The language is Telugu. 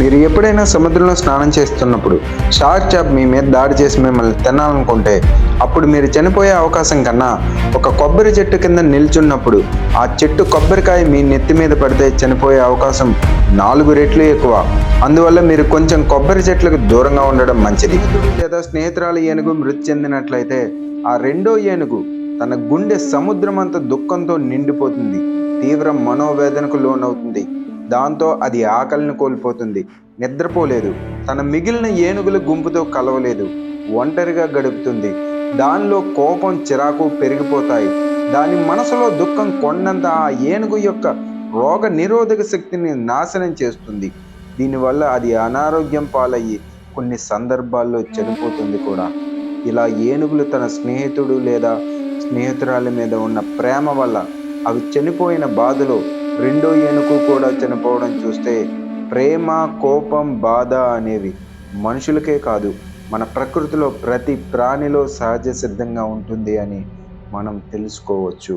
మీరు ఎప్పుడైనా సముద్రంలో స్నానం చేస్తున్నప్పుడు షార్క్ చాప్ మీ మీద దాడి చేసి మిమ్మల్ని తినాలనుకుంటే అప్పుడు మీరు చనిపోయే అవకాశం కన్నా ఒక కొబ్బరి చెట్టు కింద నిల్చున్నప్పుడు ఆ చెట్టు కొబ్బరికాయ మీ నెత్తి మీద పడితే చనిపోయే అవకాశం నాలుగు రెట్లు ఎక్కువ. అందువల్ల మీరు కొంచెం కొబ్బరి చెట్లకు దూరంగా ఉండడం మంచిది. లేదా స్నేహితురాలు ఏనుగు మృతి చెందినట్లయితే ఆ రెండో ఏనుగు తన గుండె సముద్రమంత దుఃఖంతో నిండిపోతుంది. తీవ్ర మనోవేదనకు లోనవుతుంది. దాంతో అది ఆకలిని కోల్పోతుంది. నిద్రపోలేదు. తన మిగిలిన ఏనుగుల గుంపుతో కలవలేదు. ఒంటరిగా గడుపుతుంది. దానిలో కోపం చిరాకు పెరిగిపోతాయి. దాని మనసులో దుఃఖం కొండంత ఆ ఏనుగు యొక్క రోగ నిరోధక శక్తిని నాశనం చేస్తుంది. దీనివల్ల అది అనారోగ్యం పాలయ్యి కొన్ని సందర్భాల్లో చనిపోతుంది కూడా. ఇలా ఏనుగులు తన స్నేహితుడు లేదా స్నేహితురాలి మీద ఉన్న ప్రేమ వల్ల అవి చనిపోయిన బాధలో రెండో ఏనుగు కూడా చనిపోవడం చూస్తే ప్రేమ కోపం బాధ అనేవి మనుషులకే కాదు మన ప్రకృతిలో ప్రతి ప్రాణిలో సహజ సిద్ధంగా ఉంటుంది అని మనం తెలుసుకోవచ్చు.